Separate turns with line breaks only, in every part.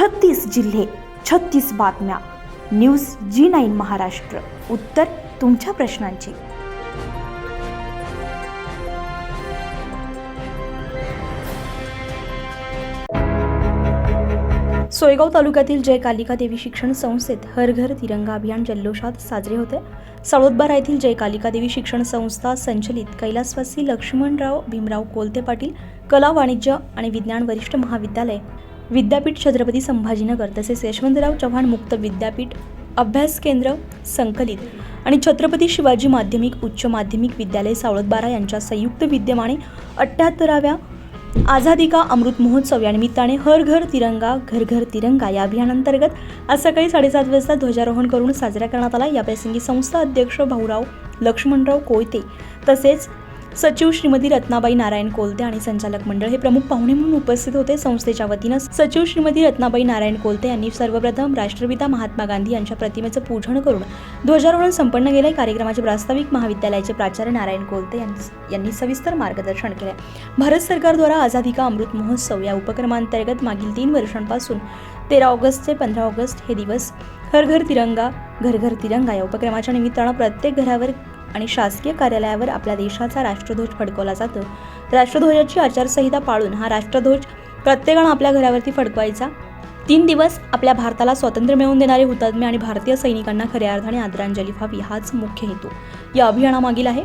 छत्तीस जिल्हे छत्तीस बातम्या. News G nine Maharashtra. उत्तर तुमच्या प्रश्नांची. सोयगाव तालुक्यातील जय कालिका देवी शिक्षण संस्थेत हर घर तिरंगा अभियान जल्लोषात साजरे होते. सळोदबारा येथील जय कालिका देवी शिक्षण संस्था संचलित कैलासवासी लक्ष्मणराव भीमराव कोलते पाटील कला वाणिज्य आणि विज्ञान वरिष्ठ महाविद्यालय. विद्यापीठ छत्रपती संभाजीनगर तसेच यशवंतराव चव्हाण मुक्त विद्यापीठ अभ्यास केंद्र संकलित आणि छत्रपती शिवाजी माध्यमिक उच्च माध्यमिक विद्यालय सावळतबारा यांच्या संयुक्त विद्यमाने अठ्ठ्याहत्तराव्या आझादी का अमृत महोत्सव या निमित्ताने हर घर तिरंगा घर घर तिरंगा या अभियानांतर्गत आज सकाळी साडेसात वाजता ध्वजारोहण करून साजरा करण्यात आला. याप्रसंगी संस्था अध्यक्ष भाऊराव लक्ष्मणराव कोयते तसेच सचिव श्रीमती रत्नाबाई नारायण कोलते आणि संचालक मंडळ हे प्रमुख पाहुणे म्हणून उपस्थित होते. संस्थेच्या वतीनं सचिव श्रीमती रत्नाबाई नारायण कोलते यांनी सर्वप्रथम राष्ट्रपिता महात्मा गांधी यांच्या प्रतिमेचं पूजन करून ध्वजारोहण संपन्न केलं कार्यक्रमाचे प्रास्ताविक महाविद्यालयाचे प्राचार्य नारायण कोलते यांनी- यांनी सविस्तर मार्गदर्शन केले भारत सरकारद्वारा आझादी का अमृत महोत्सव या उपक्रमांतर्गत मागील तीन वर्षांपासून तेरा ऑगस्ट ते पंधरा ऑगस्ट हे दिवस हर घर तिरंगा घर घर तिरंगा या उपक्रमाच्या निमित्तानं प्रत्येक घरावर आणि शासकीय कार्यालयावर आपल्या देशाचा राष्ट्रध्वज फडकवला जातो. राष्ट्रध्वजाची आचारसंहिता पाळून हा राष्ट्रध्वज प्रत्येकानं आपल्या घरावरती फडकवायचा. तीन दिवस आपल्या भारताला स्वातंत्र्य मिळवून देणारे हुतात्मे आणि भारतीय सैनिकांना खऱ्या अर्थाने आदरांजली व्हावी हाच मुख्य हेतू. या अभियानामागील आहे.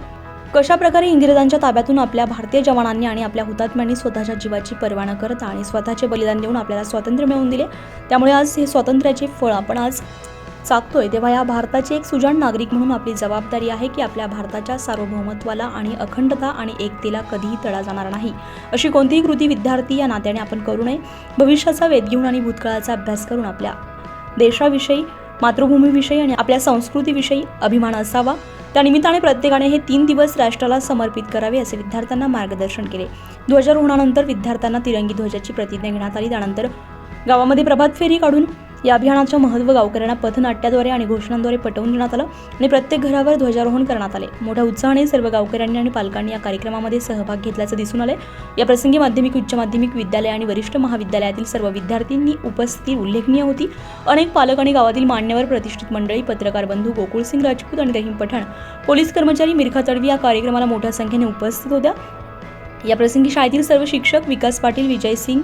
कशा प्रकारे इंग्रजांच्या ताब्यातून आपल्या भारतीय जवानांनी आणि आपल्या हुतात्म्यांनी स्वतःच्या जीवाची पर्वा न करता आणि स्वतःचे बलिदान देऊन आपल्याला स्वातंत्र्य मिळवून दिले? त्यामुळे आज हे स्वातंत्र्याचे फळ आपण आज चाकतोय तेव्हा या भारताचे एक सुजाण नागरिक म्हणून आपली जबाबदारी आहे की आपल्या भारताच्या सार्वभौमत्वाला आणि अखंडता आणि एकतेला कधीही तडा जाणार नाही. अशी कोणतीही कृती विद्यार्थी या नात्याने आपण करू नये. भविष्याचा वेध घेऊन आणि भूतकाळाचा अभ्यास करून आपल्या देशाविषयी मातृभूमीविषयी आणि आपल्या संस्कृतीविषयी अभिमान असावा. त्यानिमित्ताने प्रत्येकाने हे तीन दिवस राष्ट्राला समर्पित करावे असे विद्यार्थ्यांना मार्गदर्शन केले. ध्वजारोहणानंतर विद्यार्थ्यांना तिरंगी ध्वजाची प्रतिज्ञा घेण्यात आली. त्यानंतर गावामध्ये प्रभात फेरी काढून या अभियानाचं महत्त्व गावकऱ्यांना पथनाट्याद्वारे आणि घोषणांद्वारे पटवून देण्यात आलं आणि प्रत्येक घरावर ध्वजारोहण करण्यात आले. मोठ्या उत्साहाने सर्व गावकऱ्यांनी आणि पालकांनी या कार्यक्रमामध्ये सहभाग घेतल्याचं दिसून आले या प्रसंगी माध्यमिक उच्च माध्यमिक विद्यालय आणि वरिष्ठ महाविद्यालयातील सर्व विद्यार्थ्यांनी उपस्थिती उल्लेखनीय होती. अनेक पालक आणि गावातील मान्यवर प्रतिष्ठित मंडळी पत्रकार बंधू गोकुळसिंग राजपूत आणि रहीम पठाण पोलीस कर्मचारी मिरखा तडवी या कार्यक्रमाला मोठ्या संख्येने उपस्थित होत्या. या प्रसंगी शाळेतील सर्व शिक्षक विकास पाटील विजय सिंग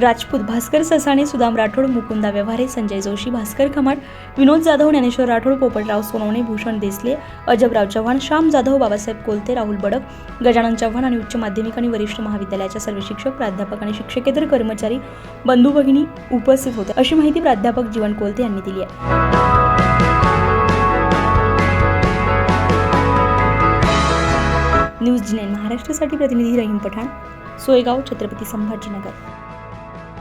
राजपूत भास्कर ससाणे सुदाम राठोड मुकुंदा व्यवहारे संजय जोशी भास्कर खमाट विनोद जाधव ज्ञानेश्वर राठोड पोपटराव सोनवणे भूषण देसले अजबराव चव्हाण श्याम जाधव बाबासाहेब कोलते राहुल बडक गजानन चव्हाण आणि उच्च माध्यमिक आणि वरिष्ठ महाविद्यालयाच्या सर्व शिक्षक प्राध्यापक आणि शिक्षकेतर कर्मचारी बंधू भगिनी उपस्थित होते. अशी माहिती प्राध्यापक जीवन कोलते यांनी दिली आहे. न्यूज जिने महाराष्ट्रासाठी प्रतिनिधी रहीम पठाण सोयगाव छत्रपती संभाजीनगर.